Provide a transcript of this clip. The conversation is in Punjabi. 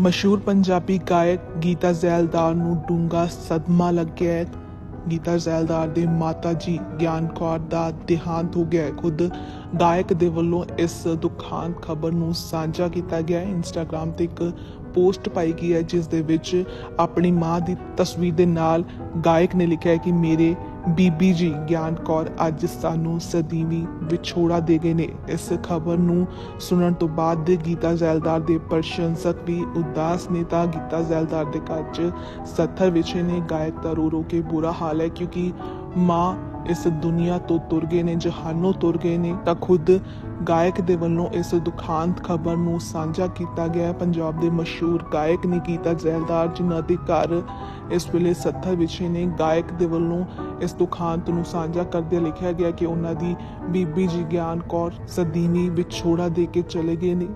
ਮਸ਼ਹੂਰ ਪੰਜਾਬੀ ਗਾਇਕ ਗੀਤਾ ਜ਼ੈਲਦਾਰ ਨੂੰ ਡੂੰਘਾ ਸਦਮਾ ਲੱਗਿਆ ਹੈ। ਗੀਤਾ ਜ਼ੈਲਦਾਰ ਦੇ ਮਾਤਾ ਜੀ ਗਿਆਨ ਕੌਰ ਦਾ ਦੇਹਾਂਤ ਹੋ ਗਿਆ ਖੁਦ ਗਾਇਕ ਦੇ ਵੱਲੋਂ ਇਸ ਦੁਖਾਂਤ ਖਬਰ ਨੂੰ ਸਾਂਝਾ ਕੀਤਾ ਗਿਆ ਹੈ। ਇੰਸਟਾਗ੍ਰam ਤੇ ਇੱਕ ਪੋਸਟ ਪਾਈ ਗਈ ਹੈ, ਜਿਸ ਦੇ ਵਿੱਚ ਆਪਣੀ ਮਾਂ ਦੀ ਤਸਵੀਰ ਦੇ ਨਾਲ ਗਾਇਕ ਨੇ ਲਿਖਿਆ ਹੈ ਕਿ ਮੇਰੇ ਬੀਬੀ ਜੀ ਗਿਆਨ ਕੌਰ ਅੱਜ ਸਾਨੂੰ ਸਦੀਵੀ ਵਿਛੋੜਾ ਦੇ ਗਏ ਨੇ। ਇਸ ਖਬਰ ਨੂੰ ਸੁਣਨ ਤੋਂ ਬਾਅਦ ਗੀਤਾ ਜ਼ੈਲਦਾਰ ਦੇ ਪ੍ਰਸ਼ੰਸਕ ਵੀ ਉਦਾਸ ਨੇ ਤਾਂ ਗੀਤਾ ਜ਼ੈਲਦਾਰ ਦੇ ਘਰ 'ਚ ਸੱਥਰ ਵਿਛੇ ਨੇ। ਗਾਇਕ ਦਾ ਰੋ ਰੋ ਕੇ ਬੁਰਾ ਹਾਲ ਹੈ ਕਿਉਂਕਿ ਮਾਂ ਇਸ ਦੁਨੀਆ ਤੋਂ ਤੁਰ ਗਏ ਨੇ, ਜਹਾਨੋਂ ਤੁਰ ਗਏ ਨੇ, ਤਾਂ ਖੁਦ ਗਾਇਕ ਦੇ ਵੱਲੋਂ ਇਸ ਦੁਖਾਂਤ ਖਬਰ ਨੂੰ ਸਾਂਝਾ ਕੀਤਾ ਗਿਆ ਪੰਜਾਬ ਦੇ ਮਸ਼ਹੂਰ ਗਾਇਕ ਨੇ ਗੀਤਾ ਜ਼ੈਲਦਾਰ ਜਿਨ੍ਹਾਂ ਦੇ ਘਰ ਇਸ ਵੇਲੇ ਸੱਥਰ ਵਿਛੇ ਨੇ, ਗਾਇਕ ਦੇ ਵੱਲੋਂ ਇਸ ਦੁਖਾਂਤ ਨੂੰ ਸਾਂਝਾ ਕਰਦੇ ਲਿਖਿਆ ਗਿਆ ਕਿ ਉਹਨਾਂ ਦੀ ਬੀਬੀ ਜੀ ਗਿਆਨ ਕੌਰ ਸਦੀਵੀ ਵਿਛੋੜਾ ਦੇ ਕੇ ਚਲੇ ਗਏ ਨੇ।